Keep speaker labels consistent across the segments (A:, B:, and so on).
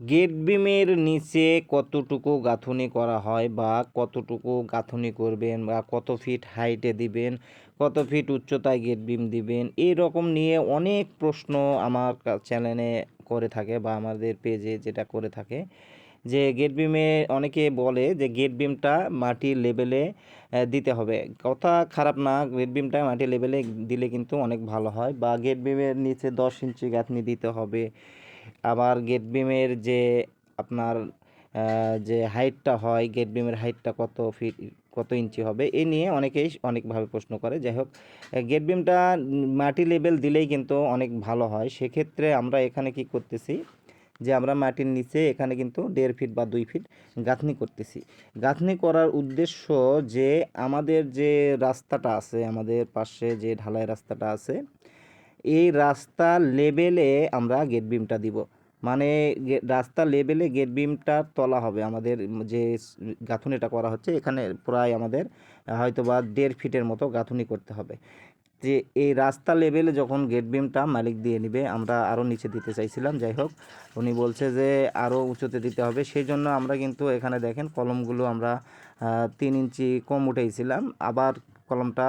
A: Gate বিমের নিচে কতটুকু গাঁথুনি করা হয় বা কতটুকু গাঁথুনি করবেন বা কত ফিট হাইটে দিবেন, কত ফিট উচ্চতায় গেট বিম দিবেন এই রকম নিয়ে অনেক প্রশ্ন আমার চ্যানেলে করে থাকে বা আমাদের পেজে যেটা করে থাকে। যে গেট বিমে অনেকে বলে যে গেট বিমটা মাটির লেভেলে দিতে হবে। কথা খারাপ না, গেট বিমটা মাটির লেভেলে দিলে কিন্তু অনেক ভালো হয় বা গেট বিমের নিচে দশ ইঞ্চি গাঁথনি দিতে হবে। আবার গেট বিমের যে আপনার যে হাইটটা হয় গেট বিমের হাইটটা কত ফিট কত ইঞ্চি হবে এই নিয়ে অনেকেই অনেকভাবে প্রশ্ন করে। যাই হোক গেট বিমটা মাটি লেভেল দিলেই কিন্তু অনেক ভালো হয়। সেক্ষেত্রে আমরা এখানে কি করতেছি, যে আমরা মাটির নিচে এখানে কিন্তু দেড় ফিট বা দুই ফিট গাঁথনি করতেছি। গাঁথনি করার উদ্দেশ্য যে আমাদের যে রাস্তাটা আছে, আমাদের পাশে যে ঢালাই রাস্তাটা আছে এই রাস্তা লেভেলে আমরা গেট বিমটা দিব। মানে রাস্তা লেভেলে গেট বিমটা তলা হবে। আমাদের যে গাঁথুনিটা করা হচ্ছে, এখানে প্রায় আমাদের হয়তো বা দেড় ফিটের মতো গাঁথুনি করতে হবে। যে এই রাস্তা লেভেলে যখন গেট বিমটা মালিক দিয়ে নিবে, আমরা আরও নিচে দিতে চাইছিলাম, যাই হোক। উনি বলছে যে আরও উঁচুতে দিতে হবে। সেই জন্য আমরা কিন্তু এখানে দেখেন, কলমগুলো আমরা তিন ইঞ্চি কম উঠেছিলাম আবার কলমটা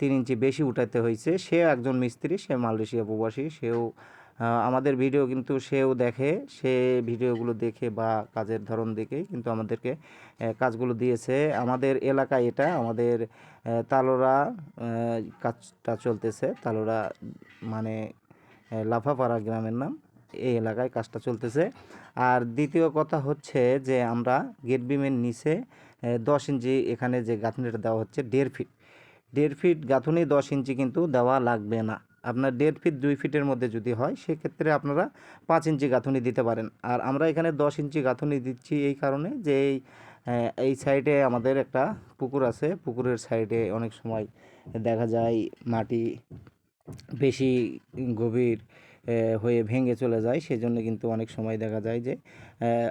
A: তিন ইঞ্চি বেশি উঠাতে হয়েছে সে একজন মিস্ত্রি, সে মালয়েশিয়া প্রবাসী, সেও আমাদের ভিডিও কিন্তু সেও দেখে, সে ভিডিওগুলো দেখে বা কাজের ধরন দেখে কিন্তু আমাদেরকে কাজগুলো দিয়েছে। আমাদের এলাকায় এটা, আমাদের তালোরা কাজটা চলতেছে। তালোরা মানে লাফাপাড়া গ্রামের নাম, এই এলাকায় কাজটা চলতেছে। আর দ্বিতীয় কথা হচ্ছে যে আমরা গেট বিমের নিচে দশ ইঞ্চি এখানে যে গাঁথনিটা দেওয়া হচ্ছে, দেড় ফিট দেড় ফিট গাঁথুনি দশ ইঞ্চি কিন্তু দেওয়া লাগবে না। আপনার দেড় ফিট দুই ফিটের মধ্যে যদি হয়, সেক্ষেত্রে আপনারা পাঁচ ইঞ্চি গাঁথুনি দিতে পারেন। আর আমরা এখানে দশ ইঞ্চি গাঁথুনি দিচ্ছি এই কারণে যে এই এই সাইডে আমাদের একটা পুকুর আছে। পুকুরের সাইডে অনেক সময় দেখা যায় মাটি বেশি গভীর হয়ে ভেঙে চলে যায়। সেই জন্য কিন্তু অনেক সময় দেখা যায় যে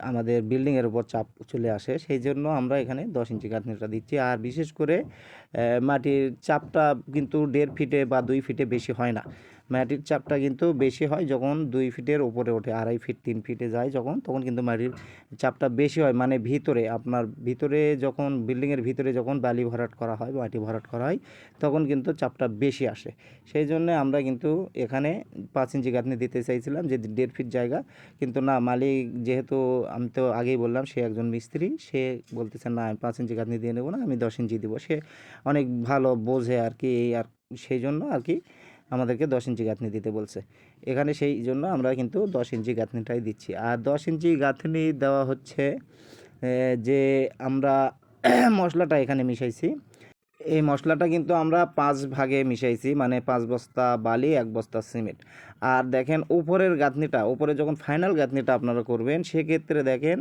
A: আমাদের বিল্ডিংয়ের উপর চাপ চলে আসে। সেই জন্য আমরা এখানে দশ ইঞ্চি গাঁথনিটা দিচ্ছি। আর বিশেষ করে মাটির চাপটা কিন্তু দেড় ফিটে বা দুই ফিটে বেশি হয় না। মাটির চাপটা কিন্তু বেশি হয় যখন দুই ফিটের উপরে ওঠে, আড়াই ফিট, তিন ফিটে যায় যখন, তখন কিন্তু মাটির চাপটা বেশি হয়। মানে ভিতরে, আপনার ভিতরে যখন বিল্ডিংয়ের ভিতরে যখন বালি ভরাট করা হয়, মাটি ভরাট করা হয়, তখন কিন্তু চাপটা বেশি আসে। সেই জন্য আমরা কিন্তু এখানে পাঁচ ইঞ্চি গাঁথনি দিতে চাইছিলাম যে দেড় ফিট জায়গা। কিন্তু না, মালিক যেহেতু, আমি তো আগেই বললাম, সে একজন মিস্ত্রি, সে বলতেছে, না, আমি পাঁচ ইঞ্চি গাঁথনি দিয়ে নেব না, আমি দশ ইঞ্চি দিব। সে অনেক ভালো বোঝে আর কি এই আর, সেই জন্য আর কি আমাদেরকে দশ ইঞ্চি গাঁথনি দিতে বলছে। এখানে সেই জন্য আমরা কিন্তু দশ ইঞ্চি গাঁথনিটাই দিচ্ছি। আর দশ ইঞ্চি গাঁথনি দেওয়া হচ্ছে যে আমরা মশলাটা এখানে মিশাইছি এই মশলাটা কিন্তু আমরা পাঁচ ভাগে মিশাইছি মানে পাঁচ বস্তা বালি, এক বস্তা সিমেন্ট। আর দেখেন উপরের গাঁথনিটা, উপরে যখন ফাইনাল গাঁথনিটা আপনারা করবেন, সেক্ষেত্রে দেখেন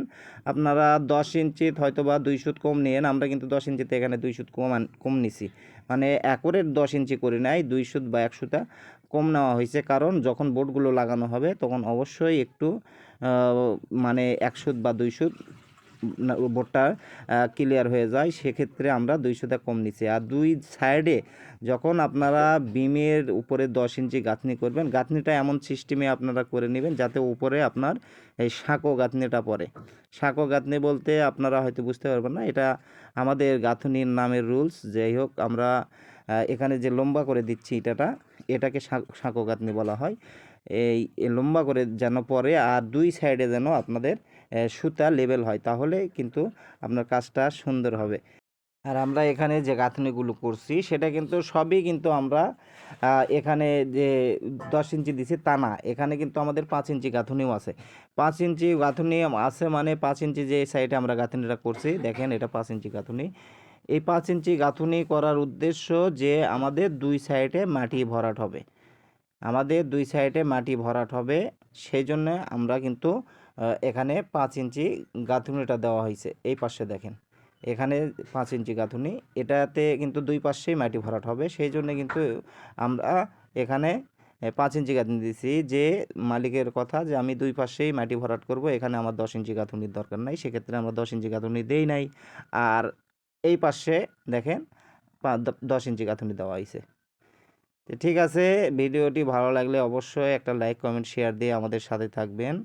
A: আপনারা দশ ইঞ্চিত হয়তো বা দুই সুত কম নিয়েন, আমরা কিন্তু দশ ইঞ্চিতে এখানে দুই সুত কম কম নিছি। মানে একরের দশ ইঞ্চি করে নেয় দুই সুত বা এক সুতা কম নেওয়া হয়েছে, কারণ যখন বোর্ডগুলো লাগানো হবে, তখন অবশ্যই একটু মানে এক সুত বা দুই সুত বোর্ডটা ক্লিয়ার হয়ে যায়, সেক্ষেত্রে আমরা দুইশোটা কম নিচ্ছি। আর দুই সাইডে যখন আপনারা বিমের উপরে দশ ইঞ্চি গাঁথনি করবেন, গাঁথনিটা এমন সিস্টেমে আপনারা করে নেবেন যাতে উপরে আপনার এই সাঁকো গাঁথনিটা পড়ে। সাঁকো গাঁথনি বলতে আপনারা হয়তো বুঝতে পারবেন না, এটা আমাদের গাঁথনির নামের রুলস যাই হোক, আমরা এখানে যে লম্বা করে দিচ্ছি এটাটা এটাকে সাঁকো গাঁথনি বলা হয়। এই লম্বা করে যেন পরে আর দুই সাইডে যেন আপনাদের সুতা লেবেল হয়, তাহলে কিন্তু আপনার কাজটা সুন্দর হবে। আর আমরা এখানে যে গাঁথনিগুলো করছি, সেটা কিন্তু সবই কিন্তু আমরা এখানে যে দশ ইঞ্চি দিছি তা না, এখানে কিন্তু আমাদের পাঁচ ইঞ্চি গাঁথনিও আছে। পাঁচ ইঞ্চি গাঁথনি আছে মানে পাঁচ ইঞ্চি যে সাইডে আমরা গাঁথনিটা করছি, দেখেন এটা পাঁচ ইঞ্চি গাঁথনি। এই পাঁচ ইঞ্চি গাঁথনি করার উদ্দেশ্য যে আমাদের দুই সাইডে মাটি ভরাট হবে। আমাদের দুই সাইডে মাটি ভরাট হবে সেই জন্য আমরা কিন্তু এখানে পাঁচ ইঞ্চি গাঁথুনিটা দেওয়া হয়েছে, এই পাশে দেখেন। এখানে পাঁচ ইঞ্চি গাঁথুনি, এটাতে কিন্তু দুই পাশেই মাটি ভরাট হবে, সেই জন্য কিন্তু আমরা এখানে পাঁচ ইঞ্চি গাঁথুনি দিয়েছি যে মালিকের কথা যে আমি দুই পাশেই মাটি ভরাট করব, এখানে আমার দশ ইঞ্চি গাঁথুনির দরকার নাই, সেক্ষেত্রে আমরা দশ ইঞ্চি গাঁথুনি দেই নাই। আর এই পাশে দেখেন দশ ইঞ্চি গাঁথুনি দেওয়া হয়েছে। ঠিক আছে, ভিডিওটি ভালো লাগলে অবশ্যই একটা লাইক, কমেন্ট, শেয়ার দিয়ে আমাদের সাথে থাকবেন।